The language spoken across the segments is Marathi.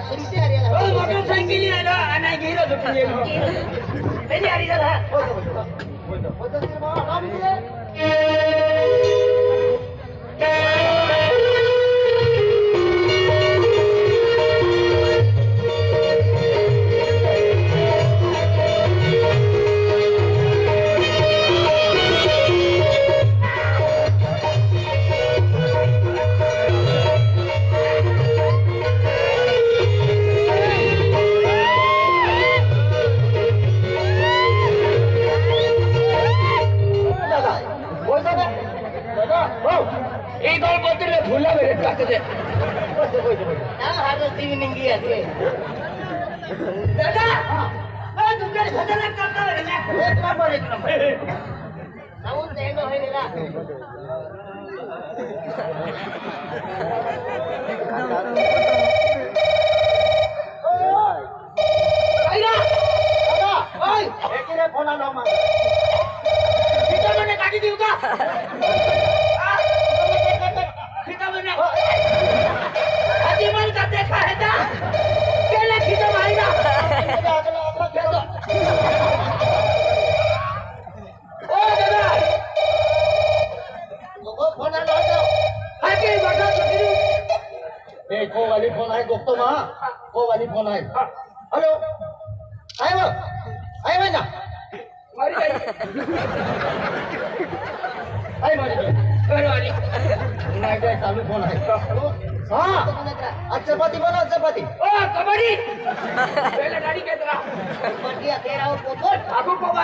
सुरती हरियाला हो मोटरसायकली आलो आणि गेलो सुटून এই দল করতে ভুলা বেড়ে কাছে দাদা! দুটোর সাথে ফোন আলো আমার ভিতর মানে কাটি দিও কা देऊ का आ, तिथं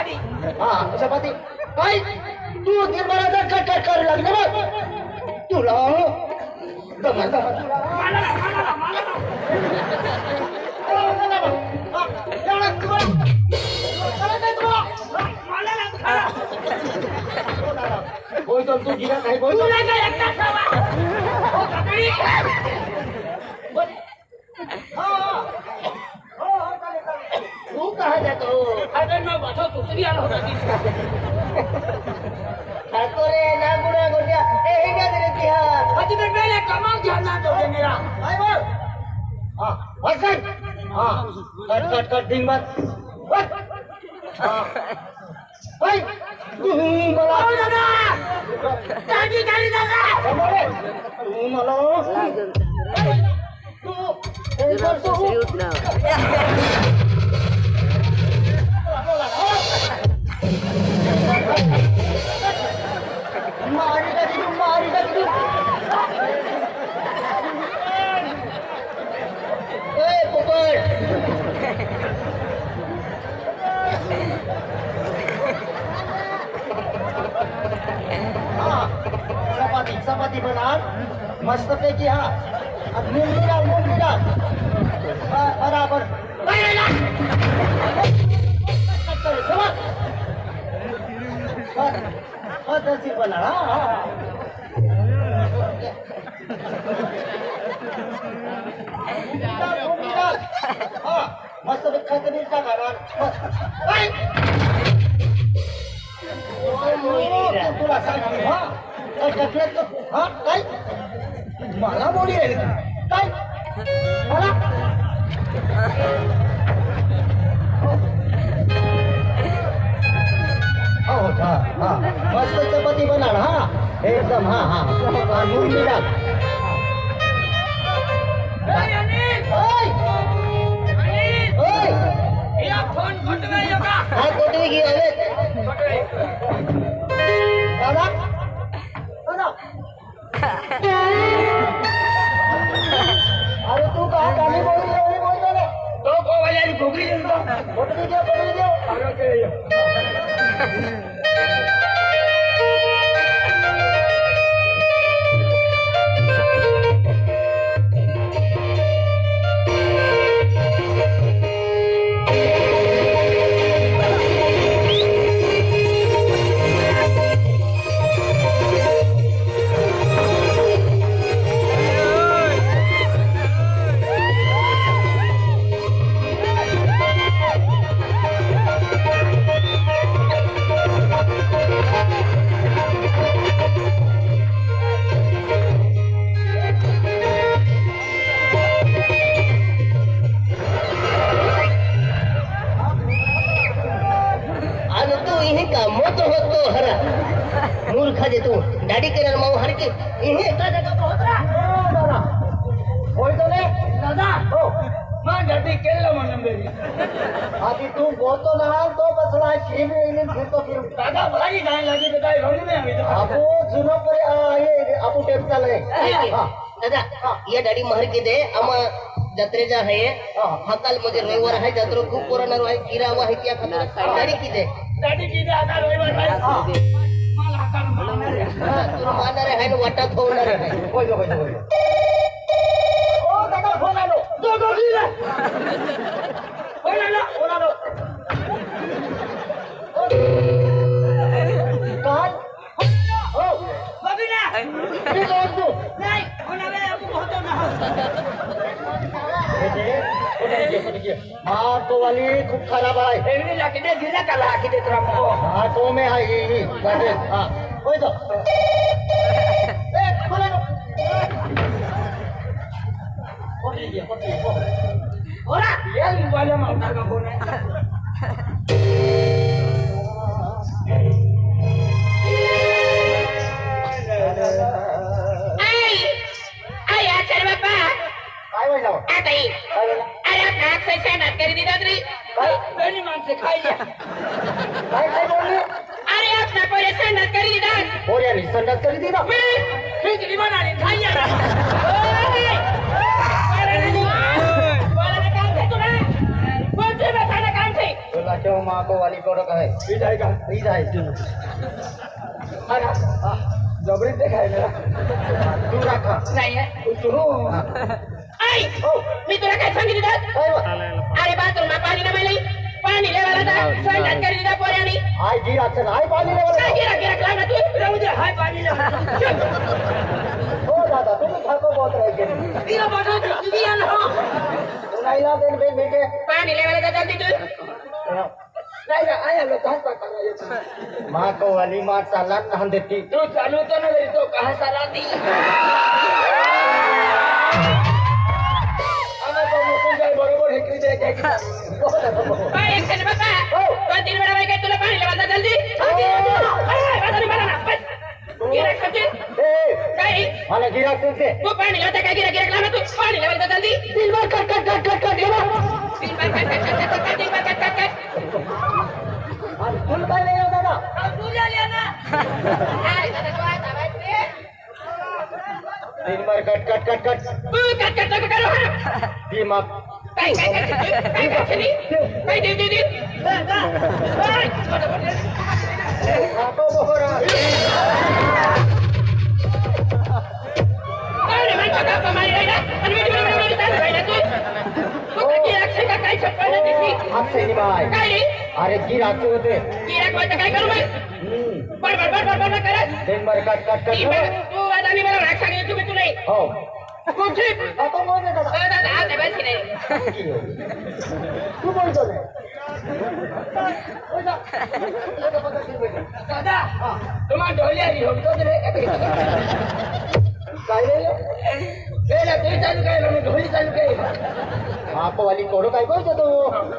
कबड्डी हा चपाती काय तू कट कट करू लागले बघ. तुला मला मला मला. मला मला. तू गिरा नाही बोल तुला काय जातो? अरे मी बसो सुतरी आलो होता. तिथे. खातो रे ना गुड्या गोट्या ए हे काय रे त्या अति पण पहिले कमाल ध्यान तो मेरा काय बोल? हा बस कर हा कट कट कट डिंग मत बस. हा. हाय. तू मला ओ दादा गाडी. तू मला तू तू, चपाती चपाती मस्त पैकी हा. आणि मुंगी लाव हा, बराबर. पहिला पद्धतशीर बनव हा हा, हा. मस्त पैकी खायचं नीट तुला सांगते हा काय मला बोली आहे काय मला एकदम हा हा. मुंगी टाक ए, अनिल! ओय! अनिल! ओय! या फोन कोटवे हा घे कोटवे दादा. अरे तू काय गाणी बोलली गाणी बोलतो रे? तो को वाली भोगरी देतो कोटवी घे कोटवी घे. का मोत होतो हर. मूर्ख जे तू. डाडी केलं माऊ हरकी. इहे. एका जगा पोहोचला दादा बोलतो रे दादा हो मग तू बोलतो ना आपो जुनो परे आहे आपो टेप दादा या डाडी महरकी दे. आम जत्रेचा आहे हकाल म्हणजे रविवार आहे जत्रा खूप पुराणार आहे गिरावा आहे त्या खाली गाडी किती दादी किती आता रविवार आहे मला हातानं मारणार आहे. तुला मारणार आहे आणि वाटात होणार आहे होय गं, होय गं, होय गं. ओ दादा फोन आलो हाँ तो वाली खूप खराब आहे एवढी लाकडे दिल्या का लाकडे तर आपण? हाँ तो में है ही ही जाते हाँ कोई तो ए खोला लो बोला. या मोबाईलला मारता का कोण शेणात करी दिला तरी काय? दोन्ही माणसं खायला. काय काय बोलली अरे आपला पहिले शेणात करी दिला पोऱ्यानी संडास करी दिला खिचडी बनाली, खायला. ओय! बोलायला काम आहे तुला? कोणते बसायला काम आहे? बोला केव्हा माको वाली कडक आहे ठीक आहे का? फ्रीज आहे अरे, आ, जबरीत ते खायला. तू राखा नाही आहे. हा. आई! हो मी तुला काय सांगितलं काय अरे बाथरूम पाणी ना मिळाली पाणी लेवायला जा. करी दिला पोऱ्यानी. पाणी काय लेवल गिरा गिरा लावला तू. राहू दे, हाय पाणीला. हो दादा तुम्ही खाको बहुत रहे के तिला बघा, तुझी या ना. देन बेटे पाणी लेवायला जा जल्दी तू नाही ना, काय वाली मार चालला लहान देती तू. चालवतो ना घरी तो कहा साला ती मला गिराक गिराक ते पाणी लावता काय गिरा गिरा लावला तू पाणी लेवायला जा जल्दी दिल बार कट कट कट कट कट दिल बार कट कट कट कट कट दिल बार कट कट कट फुल काय नाही हो दादा तुझ्या आल्या ना तीन बार कट कट कट कट तू कट कट कट करो दिमाग काय काय काय काय देव देव अरे गिराक हात गिराक होते काय करू मग. बर बर बर बर बर करत बार कट कट कट तू आता मी मला सांगितलं तुम्ही तुला हो कुठे खाको बोल दे दादा दादा आता बस की नाही तू बोलतो नाही दादा तुम्हाला ढोली आली होतो रे काय रे पहिला तू चालू काय मी ढोली चालू काय माको वाली कोडो काय बोलतो तू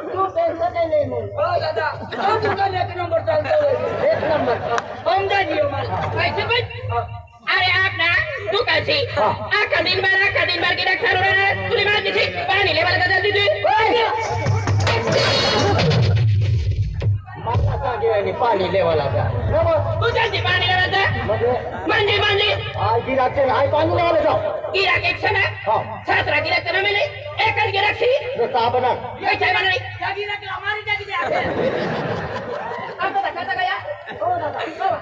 तू टेन्शन नाही ले मग हो दादा तो दुकान एक नंबर चालतो एक नंबर समजा दियो मला पैसे पण अरे आप ना तू कशी आखा दिन भर आखा दिन भर गिराक चालू राहणार तुला माहिती आहे पाणी लेवायला का जल्दी तू मला सांगे आणि पाणी लेवाला जा न मग तू जल्दी पाणी लेवायला जा म्हणजे म्हणजे म्हणजे आय गिराक से आय पाणी लेवाला जाओ गिराक एक सना हाँ सातरा गिराक तर मिले एकच गिराक सी जो साबना कैसे बना जागी ना हमारी जागी दे आता खाता गया हो दादा हो.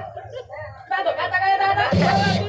दादो खाता गया दादा दादा,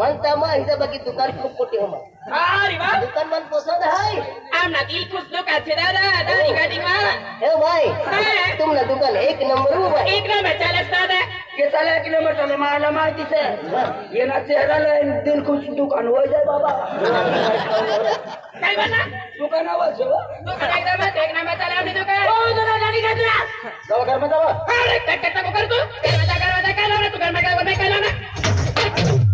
म्हणता मग हिचं बाकी दुकान खूप मोठी हो मग. अरे वा. दुकान मन पसंद आहे. आमना दिल खुश लोक আছে दादा दादी हे. भाई हा. तुमना दुकान एक नंबर हो भाई एक नंबर चालस दादा. के चालल्या किलोमीटर मला माहितीच आहे. येणार दिल खुश दुकान होय जाय बाबा. काय म्हणला? दुकानावर जेव्हा दुकान एकदम एक नंबर चालला आमची दुकान. हो जरा गाडी घ्या तुला जाऊ घरमध्ये जावा अरे कट कट नको कर तू? दरवाजा दरवाजा काय लावला तू? घर में काय काय लावला?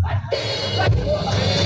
快点过来！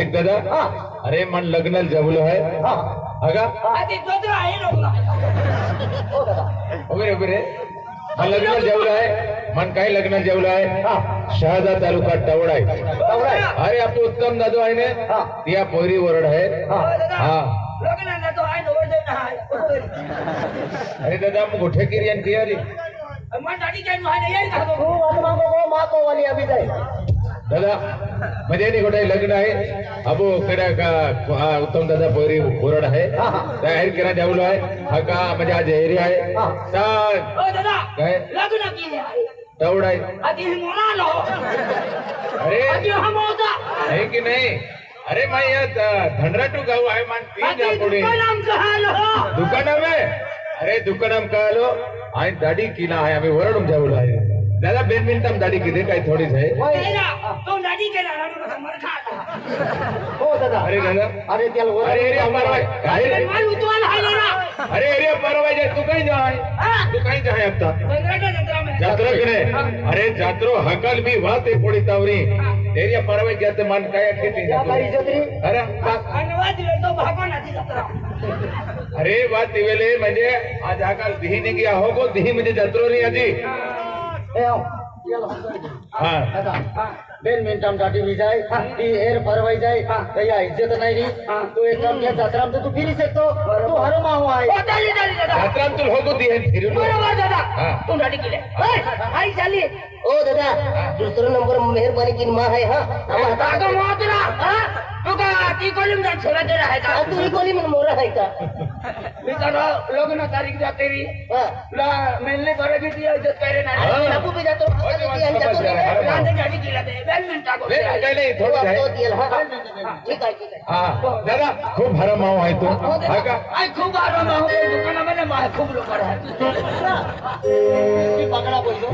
एक दादा। हा. अरे मन लग्नाला जमलो आहे हा। अगा। हो। वगैरे वगैरे मन लग्नाला जेवलं आहे मन काय लग्नाला जेवलं आहे हा। शहादा तालुका टवड आहे. अरे आपलं उत्तम दादू आहे ने? हा. त्या पोरी वरड आहे हा. हा। अरे दादा मग कुठे केली आणि ती आली मग गाडी काय आहे येईल का तू? वाट मागो गो माको वाली दादा म्हणजे नाही कुठे लग्न आहे? अबो कडे का हा, उत्तम दादा पोरी वरड आहे. हा, हा. तयार करा जेवलो आहे. हा का म्हणजे आज एरी आहे. हा. सांग. ओ दादा काय? लग्न केले आहे. हे अरे. की नाही? अरे माई धनराटू गाव आहे मान तीन पुढे. दुकान आमचं हाल दुकानम आहे? अरे दुकानम का आलो आणि दाढी किला आहे आम्ही वरडून जेवलो आहे. दादा बेन मिनिटम दाढी किती काय थोडीच आहे तो गाडी केला आणि मला मरखा आला हो दादा अरे दादा अरे त्याला वर अरे एरिया परवाय अरे माल उतवायला हायला ना अरे एरिया परवाय जाय तू काही जाय तू काही जाय आता पंधराच्या जत्रा में जात्रा कडे अरे जात्रो हकल बी वाते पोडी तावरी एरिया परवाय जाते मान काय किती या तारी छत्री अरे धन्यवाद तो भागवनाची जत्रा अरे बात दिवेले म्हणजे आज आकाल दिही निघी हो गो दिही म्हणजे जत्रो नाही आजी ए आओ याला हा दादा बेन मिनिटम दाटी भी जाय ती एर फरवाई जाय तया इज्जत नाही री तू एक काम घ्या जत्राम तर तू फिरी शकतो तू हर माहो आहे हो चालली चालली दादा जत्रा तुला हो गो दिहे फिरून बरोबर दादा हा. तू गाडी केली आई चालली ओ दादा दुसरा नंबर मेहरबानी की माँ है हा आम्हा हातात- अगं मोहतरा हा तू का? ती कॉलिंग जात सोडा दे आहे का तुम्ही कोणी म्हणून मोरा आहे का? मी तर लग्न तारीख जाते री हा. तुला मेलने बरं किती इज्जत करे ना. हा. बापू बी जातो जातो हा. गाडी केला ते मिनिट टाको नाही हो, थोडं आहे. हा. ठीक आहे ठीक आहे. हा. दादा खूप हरा माव आहे तू. हा का? आई खूप आराम आहे. दुकानामध्ये मा- खूप लोक आहेत मी पकडा बोलतो.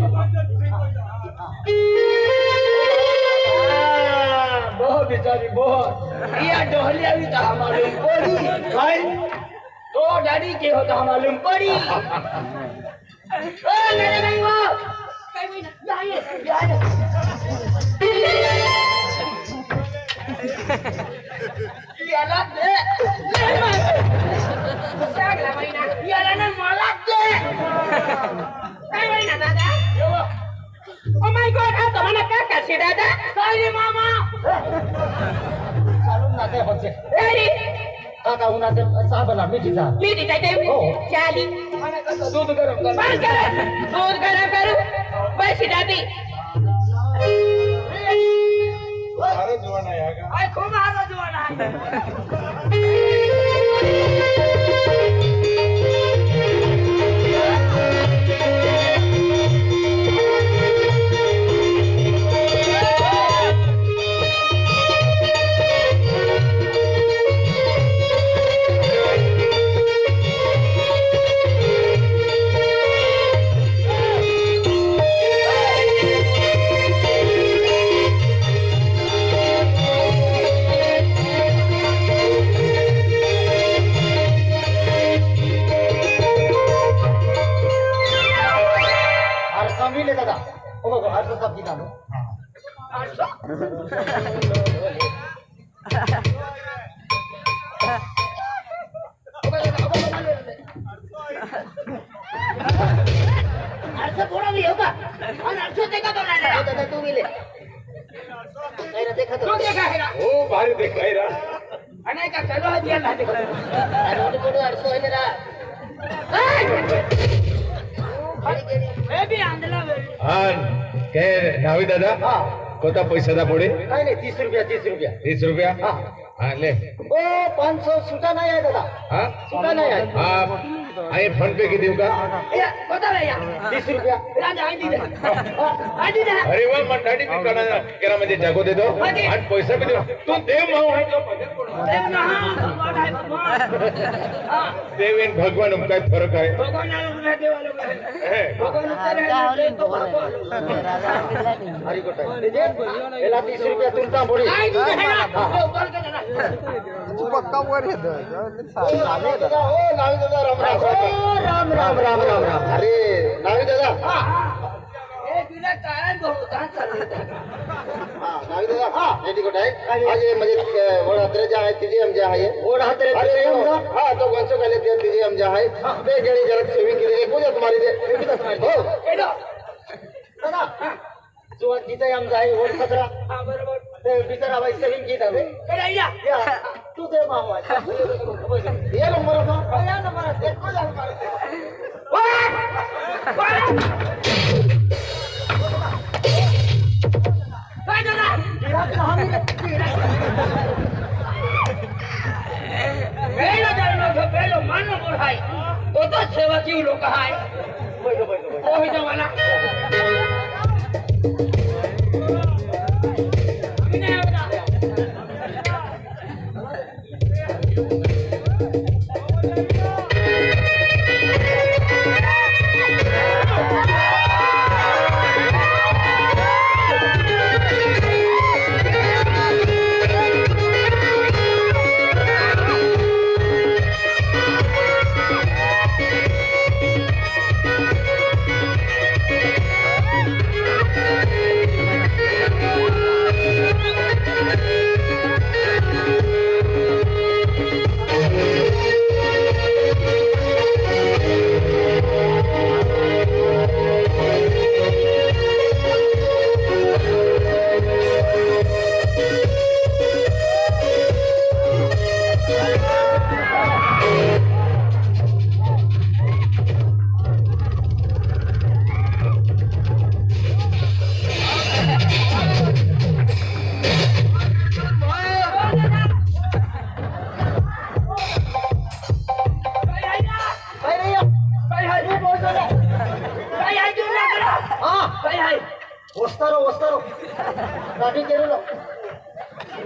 बहुत बिचारी बहुत या डोहलिया भी था मालूम पड़ी भाई तो डैडी के होता मालूम पड़ी ओ मेरे भाई वो काय होईना? या, या, या, या. याला दे चांगला महिना याला ना मला दे काय महिना दादा ओ माय गॉड हा तो मला काका शे दादा काय रे अरे. काका उन्हाचे साबणा मिठीचा मी तिच्या इथे हो. चाली. मला कसं दूध गरम कर. बंद कर दूध गरम करू. बस दादी मारो जुवान आहे हा का? खूप आरो जुवान आहे. भारी देखाय रा अने का चलो है दिया ना देखो अरे उठ अडसो आहे काय नावी दादा? कोणता पैसा दा पुढे? नाही नाही तीस रुपया तीस रुपया. तीस रुपया. हा. ले. ओ पाच सौ सुटा नाही आहे दादा. हा? सुटा नाही आहे. हा आहे फोन पे किती देऊ का या कोता वे या तीस रुपया। राजा आई दी। दे आई दी। दे अरे वा मंडाडी मी करा केला म्हणजे जागो देतो आणि पैसा बी देतो तू देव माऊ आहे तो देव ना भगवान है भगवान हां देव आणि भगवान में काय फरक आहे भगवान ना लोग रहते वाले लोग हैं। हे, भगवान उतर है। तो भगवान हरी गोट आहे याला तीस रुपया तुमचा पुढे आई दी दे राम राम राम राम राम अरे नावी दादा हा नावी दादा हा आहे हे म्हणजे वड हातरे जे आहे तिचे आहे हा तो कोणचं काय ते तिचे आमचे आहे ते गेली जरा केली पूजा तुम्हाला ते हो एडो दादा जो तिथे आमचा आहे वड खतरा बरोबर ते बिचारा बाई सेविंग केली आहे एडा या या तू ते मामा ये नंबर का या नंबर एक को नंबर काय दादा पहिला जन्म जो पहिलो मानव मोर हाय तो तो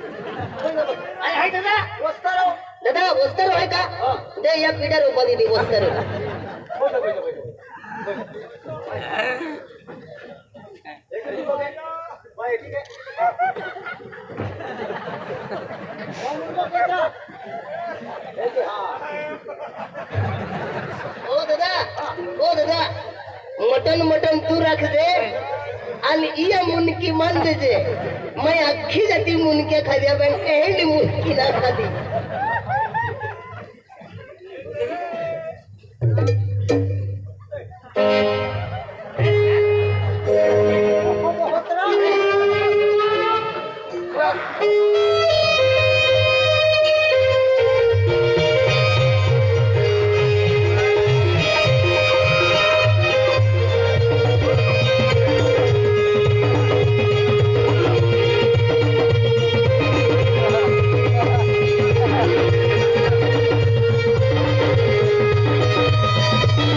काय आहे दादा? वस्तारो दादा वस्तर आहे का दे या पिढ्या रूपाने दे वस्तर बैठो बैठो बैठो बाय, ठीक आहे. ओ दादा. मटन मटन तू राख दे. आणि इया मुनकी मान देजे मैं अख्खी जाती मुनके खाद्या पण एंड मुनकी ना खादी